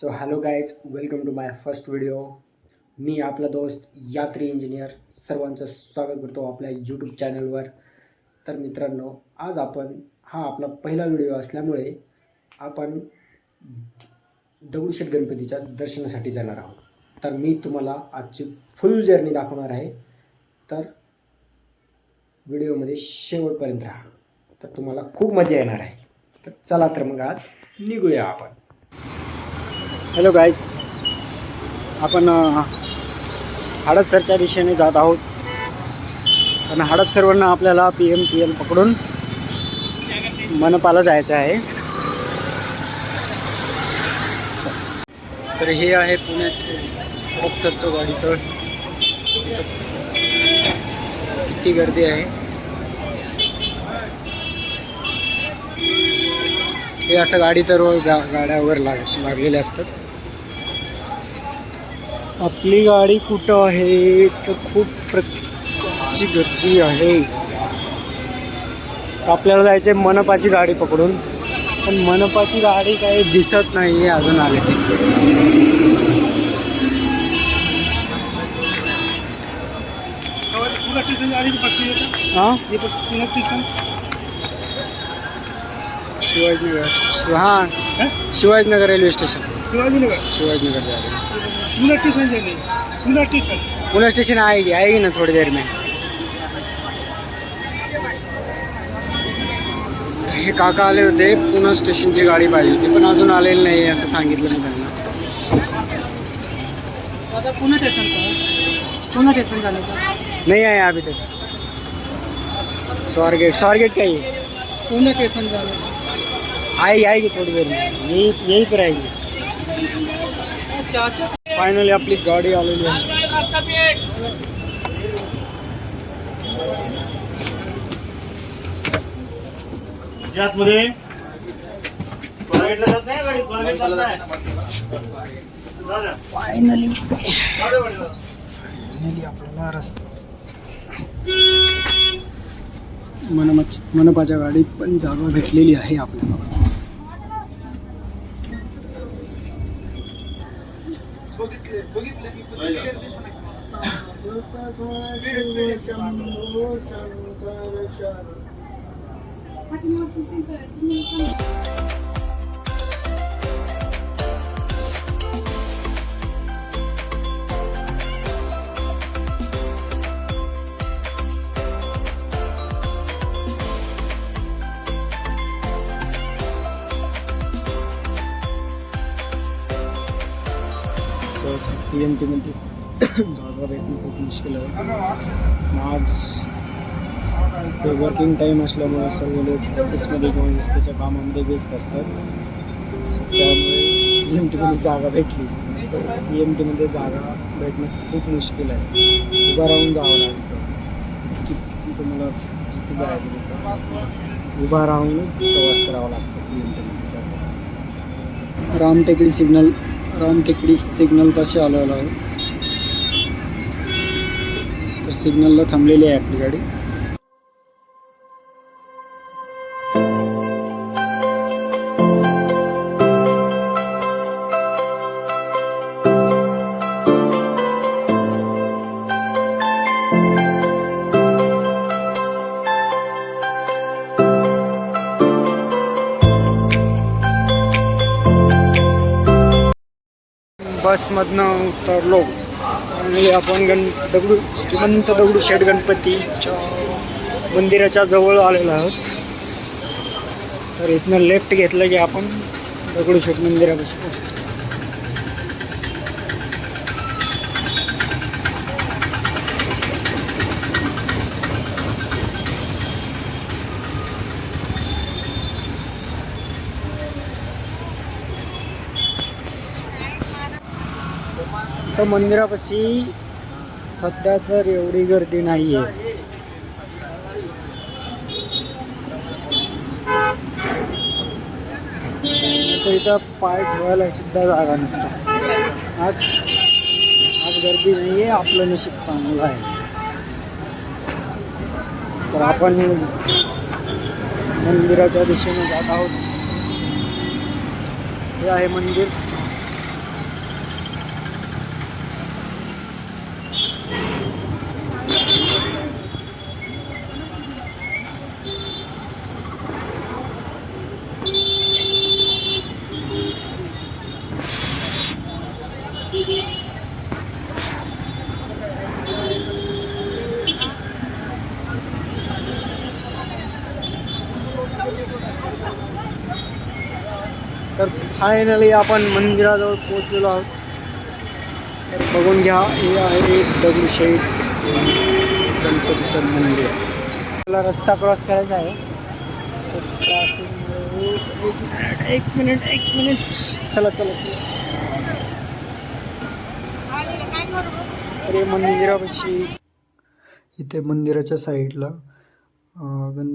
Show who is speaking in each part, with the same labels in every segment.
Speaker 1: So hello guys welcome to my first video मी आपला दोस्त यात्री इंजिनियर सर्वांचं स्वागत करतो आपल्या यूट्यूब चॅनलवर तर मित्रांनो आज आपण हा आपला पहिला व्हिडिओ असल्यामुळे आपण दगडूशेठ गणपतीच्या दर्शनासाठी जाणार आहोत. तर मी तुम्हाला आजची फुल जर्नी दाखवणार आहे. तर व्हिडिओमध्ये शेवटपर्यंत राहा. तर तुम्हाला खूप मजा येणार आहे. तर चला तर मग आज निघूया आपण. हॅलो गाईज आपण हडपसरच्या दिशेने जात आहोत. पण हडपसरवरनं आपल्याला पी एम पी एल पकडून मनपाला जायचं आहे. तर हे आहे पुण्याचे हडपसरचं गाडी तर. किती गर्दी आहे. हे असं गाडी तर गा गाड्यावर लाग लागलेले असतात. आपली गाडी कुठं आहे? तर खूप प्रकारची गर्दी आहे. आपल्याला जायचं आहे मनपाची गाडी पकडून. पण मनपाची गाडी काही दिसत नाही आहे अजून आले.
Speaker 2: है?
Speaker 1: शिवाजीनगर. हां. Shivajinagar railway station.
Speaker 2: Shivaji Nagar
Speaker 1: Shivajinagar जा
Speaker 2: पूरा स्टेशन रही पूरा स्टेशन
Speaker 1: पुणे स्टेशन आएगी आएगी ना थोड़ी देर में? हे काका आले होते पुणे स्टेशनची गाडी पाहिजे होती पण अजून आलेली नाही असं सांगितलं मी त्यांना.
Speaker 2: आता पुणे स्टेशन का पुणे स्टेशन जाने का?
Speaker 1: नहीं आया अभी तक. स्वारगेट स्वारगेट का ही
Speaker 2: पुणे स्टेशन जाने का
Speaker 1: आएगी आएगी थोड़ी देर में? यही यहीं पर आएगी फायनली आपली गाडी आलेली आहे.
Speaker 2: यातमध्ये.
Speaker 1: फायनली. फायनली आपल्याला रस्ता. मनमाच मनपाच्या गाडीत पण जागा भेटलेली आहे आपल्याला. बघितले बघितले मी शंकर शंकर पी एम टीमध्ये जागा भेटणं खूप मुश्किल आहे. आज ते वर्किंग टाईम असल्यामुळे सर्व लोक ऑफिसमध्ये किंवा रस्त्याच्या कामामध्ये व्यस्त असतात. त्यामुळे पी एम टीमध्ये जागा भेटली. तर पी एम टीमध्ये जागा भेटणं खूप मुश्किल आहे. उभा राहून जावं लागतं. किती तुम्हाला किती जायचं तिथं उभा राहूनच प्रवास करावा लागतो पी एम टीमध्ये जास्त. रामटेकडी सिग्नल. रामटेकडी सिग्नल कसे आलेलं आहे. तर सिग्नलला थांबलेली आहे आपली गाडी. बसमधनं उतरलो. आणि आपण गण दगडू श्रीमंत दगडू शेठ गणपतीच्या मंदिराच्या जवळ आलेलो आहोत. तर इथनं लेफ्ट घेतलं की आपण दगडूशेठ मंदिरापाशी तर मंदिरापाशी सध्या तर एवढी गर्दी नाही आहे तर इथं पाय ठेवायला सुद्धा जागा नसतो. आज आज गर्दी नाही आहे आपलं नशीब चांगलं आहे. तर आपण मंदिराच्या दिशेने जात आहोत. हे आहे मंदिर. तर फायनली आपण मंदिराजवळ पोहोचलेलो आहोत. तर बघून घ्या हे आहे दगडूशेठ गणपतीचं मंदिर. आपला रस्ता क्रॉस करायचा आहे. तर एक मिनिट एक मिनिट चला चला चला. अरे मंदिरापाशी इथे मंदिराच्या साईडला गण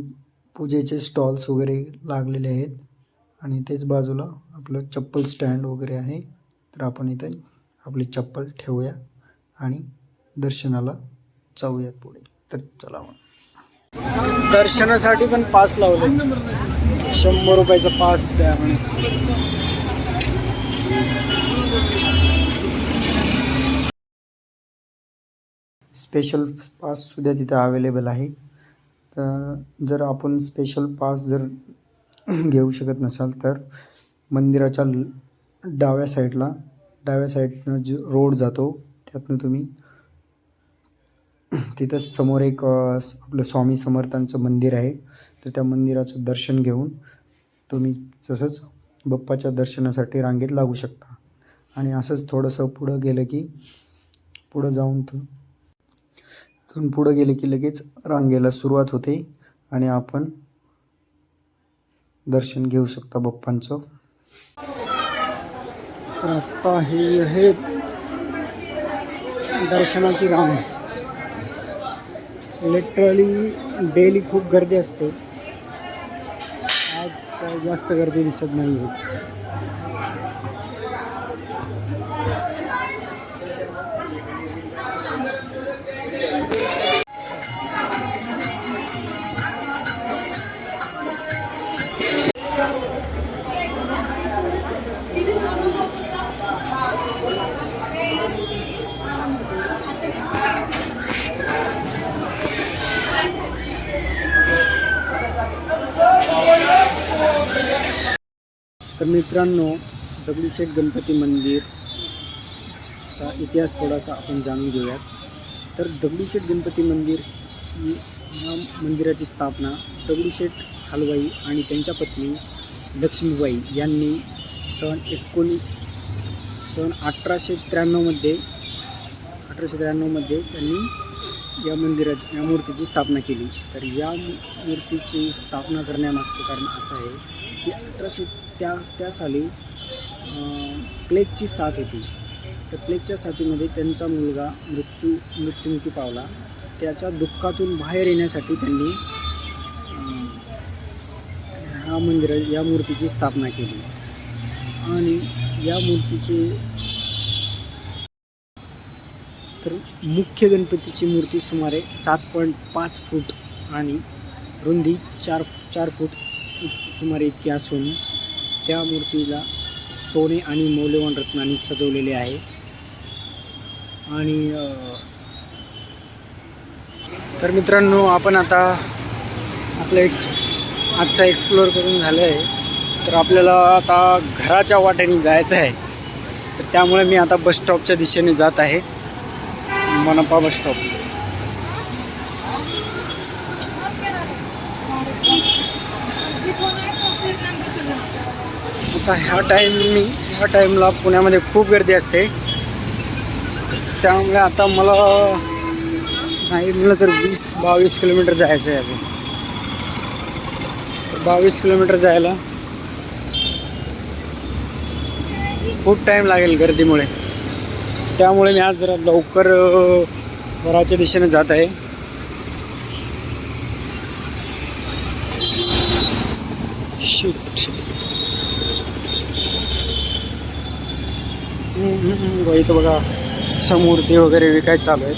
Speaker 1: पूजेचे स्टॉल्स वगैरे लागलेले आहेत. आणि तेच बाजूला आपलं चप्पल स्टँड वगैरे आहे. तर आपण इथे आपली चप्पल ठेवूया आणि दर्शनाला जाऊयात पुढे. तर चला मग. दर्शनासाठी पण पास लावले. शंभर रुपयाचा पास द्या म्हणे स्पेशल पास सुद्धा तिथं अवेलेबल आहे. तर जर आपण स्पेशल पास जर घेऊ शकत नसाल तर मंदिराच्या डाव्या साईडला डाव्या साईडनं जो रोड जातो त्यातनं तुम्ही तिथं समोर एक आपलं स्वामी समर्थांचं मंदिर आहे. तर त्या मंदिराचं दर्शन घेऊन तुम्ही तसंच बाप्पाच्या दर्शनासाठी रांगेत लागू शकता. आणि असंच थोडंसं पुढं गेलं की पुढं जाऊन तुम्ही पुढं गेलं की लगेच रांगेला सुरुवात होते आणि आपण दर्शन घेऊ शकता बाप्पांचं. तर आत्ता हे आहे दर्शनाची रांग. लिटरली डेली खूप गर्दी असते. आज काय जास्त गर्दी दिसत नाही तर मित्रांनो दगडूशेठ गणपती मंदिरचा इतिहास थोडासा आपण जाणून घेऊयात. तर दगडूशेठ गणपती मंदिर ही मंदिराची स्थापना दगडूशेठ हलवाई आणि त्यांच्या पत्नी लक्ष्मीबाई यांनी सन एकोणी सन अठराशे त्र्याण्णवमध्ये अठराशे त्र्याण्णवमध्ये त्यांनी या मंदिराची या मूर्तीची स्थापना केली. तर या मूर्तीची स्थापना करण्यामागचे कारण असं आहे की अठराशे त्या त्या साली प्लेगची साथ होती. तर प्लेगच्या साथीमध्ये त्यांचा मुलगा मृत्यू मृत्युमुखी पावला. त्याच्या दुःखातून बाहेर येण्यासाठी त्यांनी हा ह्या मंदिरा या मूर्तीची स्थापना केली. आणि या मूर्तीचे तर मुख्य गणपतीची मूर्ती सुमारे सात पॉईंट पाच फूट आणि रुंदी चार चार फूट सुमारे इतकी असून त्या मूर्तीला सोने आणि मौल्यवान रत्नांनी सजवलेले आहे. आणि तर मित्रांनो आपण आता आपलं एक्स आजचा एक्सप्लोअर करून झालं आहे तर आपल्याला आता घराच्या वाट्याने जायचं आहे. तर त्यामुळे मी आता बस स्टॉपच्या दिशेने जात आहे. मनपा बस स्टॉप आता ह्या टाईम मी ह्या टाईमला पुण्यामध्ये खूप गर्दी असते. त्यामुळे आता मला नाही म्हणलं तर वीस बावीस किलोमीटर जायचं आहे अजून. बावीस किलोमीटर जायला खूप टाईम लागेल गर्दीमुळे. त्यामुळे मी आज जरा लवकर वराच्या दिशेने जात आहे. इथं बघा समूर्ती वगैरे विकायचं चालू आहे.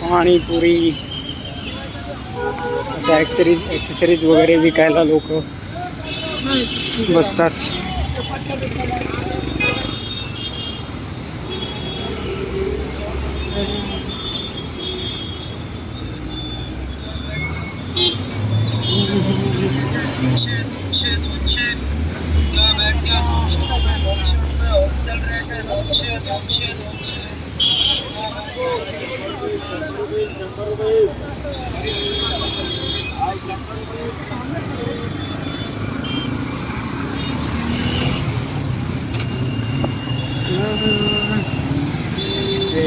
Speaker 1: पाणीपुरी असं ॲक्सेरीज ॲक्सेसरीज वगैरे विकायला लोक достать. Thank you.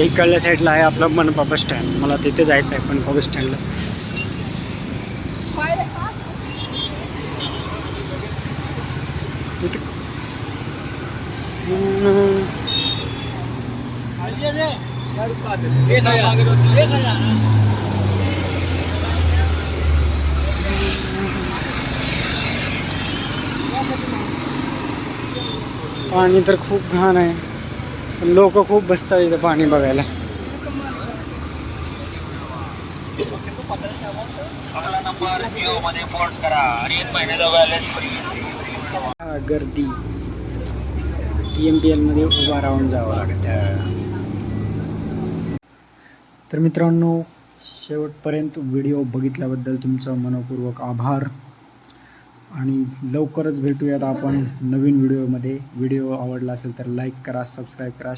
Speaker 1: इकडल्या साईडला आहे आपलं मनपा बस स्टँड मला तिथे जायचं आहे पण बस स्टँडला पाणी तर खूप घाण आहे. लोक खूप बसतात इथं पाणी बघायला.
Speaker 2: मध्ये
Speaker 1: गर्दी. पी एम पी एलमध्ये उभा राहून जावं लागतं. तर मित्रांनो शेवटपर्यंत व्हिडिओ बघितल्याबद्दल तुमचं मनपूर्वक आभार. आणि लवकरच भेटूयात आपण नवीन व्हिडिओमध्ये. व्हिडिओ आवडला असेल तर लाईक करा सबस्क्राईब करा.